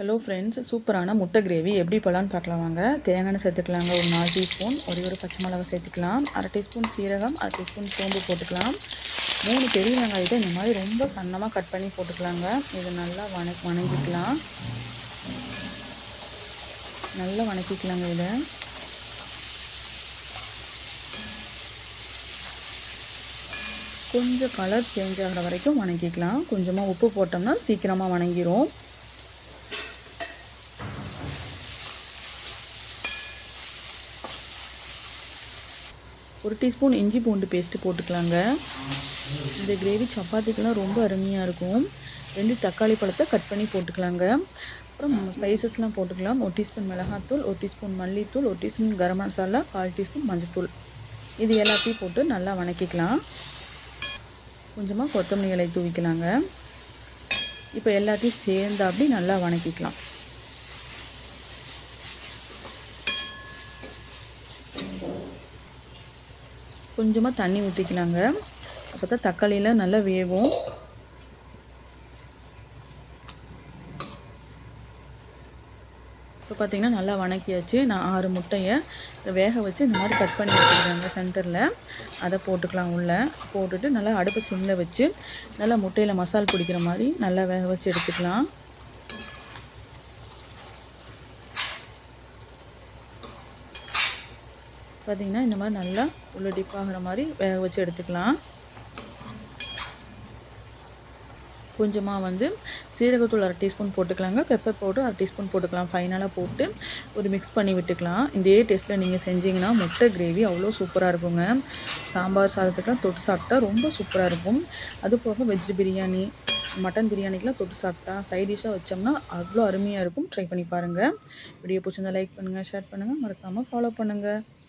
Hello friends சூப்பரான முட்டை gravy எப்படி போகலான்னு பார்க்கலாம் வாங்க. தேங்காய் சேர்த்துக்கலாங்க ஒரு நாலு டீஸ்பூன் ஒரே ஒரு பச்சை மிளகா சேர்த்துக்கலாம். அரை டீஸ்பூன் சீரகம் அரை டீஸ்பூன் சோம்பு போட்டுக்கலாம். மூணு பெரிய வெங்காயத்தை இந்த மாதிரி ரொம்ப சன்னமாக கட் பண்ணி போட்டுக்கலாங்க. இதை நல்லா வண வணங்கிக்கலாம். நல்லா வணக்கிக்கலாங்க இதை. கொஞ்சம் கலர் சேஞ்ச் ஆகிற வரைக்கும் வணக்கிக்கலாம் கொஞ்சமாக உப்பு போட்டோம்னா சீக்கிரமாக வணங்கிரும். ஒரு டீஸ்பூன் இஞ்சி பூண்டு பேஸ்ட்டு போட்டுக்கலாங்க. இந்த கிரேவி சப்பாத்திக்கெலாம் ரொம்ப அருமையாக இருக்கும். ரெண்டு தக்காளி பழத்தை கட் பண்ணி போட்டுக்கலாங்க. அப்புறம் ஸ்பைசஸ்லாம் போட்டுக்கலாம். ஒரு டீஸ்பூன் மிளகாத்தூள் ஒரு டீஸ்பூன் மல்லித்தூள் ஒரு டீஸ்பூன் கரம் மசாலா கால் டீஸ்பூன் மஞ்சத்தூள். இது எல்லாத்தையும் போட்டு நல்லா வணக்கிக்கலாம். கொஞ்சமாக கொத்தமல்லி இலை தூவிக்கலாங்க. இப்போ எல்லாத்தையும் சேர்ந்து அப்படி நல்லா வணக்கிக்கலாம். கொஞ்சமாக தண்ணி ஊற்றிக்கலாங்க அப்போ தான் தக்காளியில் நல்லா வேகும் இப்போ பார்த்தீங்கன்னா நல்லா வணக்கியாச்சு. நான் ஆறு முட்டையை வேக வச்சு இந்த மாதிரி கட் பண்ணி வச்சுருக்காங்க சென்டரில். அதை போட்டுக்கலாம் உள்ளே. போட்டுட்டு நல்லா அடுப்பு சிம்மில் வச்சு நல்லா முட்டையில் மசால் பிடிக்கிற மாதிரி நல்லா வேக வச்சு எடுத்துக்கலாம். பார்த்திங்கன்னா இந்த மாதிரி நல்லா உள்ள டிப் ஆகிற மாதிரி வேக வச்சு எடுத்துக்கலாம். கொஞ்சமாக வந்து சீரகத்தூள் அரை டீஸ்பூன் போட்டுக்கலாங்க. பெப்பர் பவுடர் அரை டீஸ்பூன் போட்டுக்கலாம். ஃபைனலாக போட்டு ஒரு மிக்ஸ் பண்ணி விட்டுக்கலாம். இதே டேஸ்ட்டில் நீங்கள் செஞ்சீங்கன்னா முட்டை கிரேவி அவ்வளோ சூப்பராக இருக்குங்க. சாம்பார் சாதத்துக்கெலாம் தொட்டு சாப்பிட்டா ரொம்ப சூப்பராக இருக்கும். அது போக வெஜ் பிரியாணி மட்டன் பிரியாணிக்கெலாம் தொட்டு சாப்பிட்டா சைட் டிஷ்ஷாக வச்சோம்னா அவ்வளோ அருமையாக இருக்கும். ட்ரை பண்ணி பாருங்கள் வீடியோ பிடிச்சிருந்தா லைக் பண்ணுங்கள் ஷேர் பண்ணுங்கள் மறக்காமல் ஃபாலோ பண்ணுங்கள்